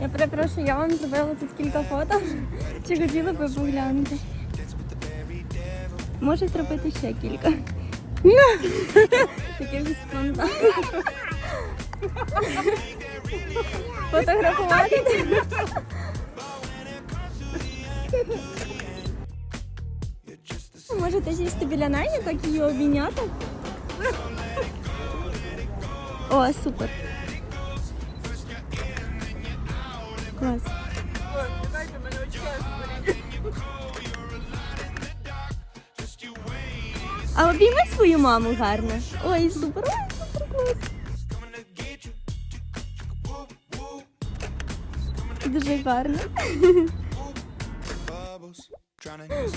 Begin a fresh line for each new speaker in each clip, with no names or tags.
Я перепрошую, я вам зробила тут кілька фото. Чи хотіли б ви поглянути? Може зробити ще кілька. Таке вже спонтанно. Фотографувати. Можете сісти біля неї, так її обійняти. О, супер. Клас. А обійми свою маму гарно. Ой, супер, ой, супер клас. Дуже гарно.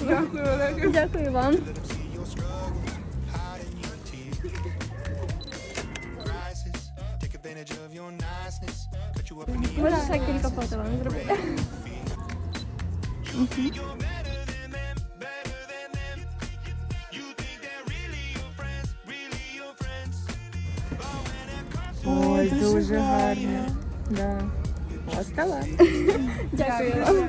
Дякую, Олег.
Дякую вам. Можу ще кілька фото вам зробити. Мгм.
Ой, дуже гарно. Да. Остала.
Дякую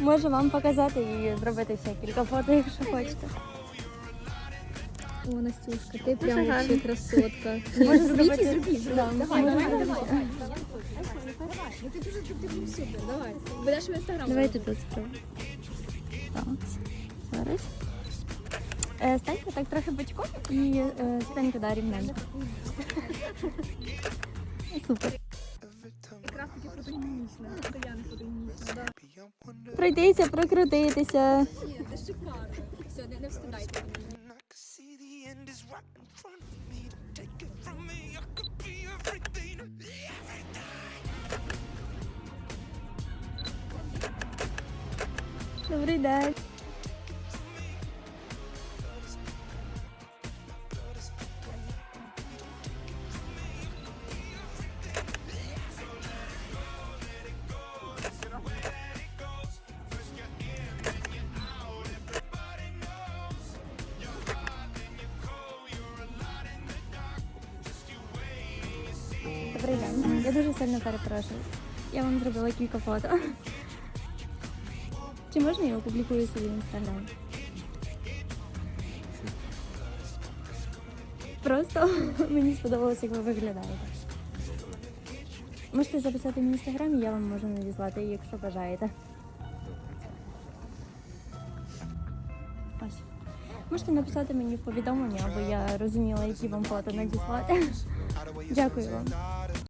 Можу вам показати і зробити ще кілька фото, якщо хочете.
О, Настюшка, ти прям вообще красотка.
Можу
зробіть
зробити-
Давай, давай, давай. Ну ти дуже ти супер, давай. Будеш в інстаграм.
Давайте тут спробуємо. Так, зараз. Е, Станьте так трохи бочком і е, станьте да, рівненько. Супер.
Фотогенічна. Це фотогенічна. Да.
Пройтися, прокрутитися.
Ні, ти шикарно. Все, не, не встидайте.
See the
Добрий. Я дуже сильно перепрошую. Я вам зробила кілька фото. Чи можна я опублікую собі в інстаграм? Просто мені сподобалось, як ви виглядаєте. Можете записати мій інстаграм, я вам можу надіслати, якщо бажаєте. Ось. Можете написати мені в повідомлення, аби я розуміла, які вам фото надіслати. Дякую вам.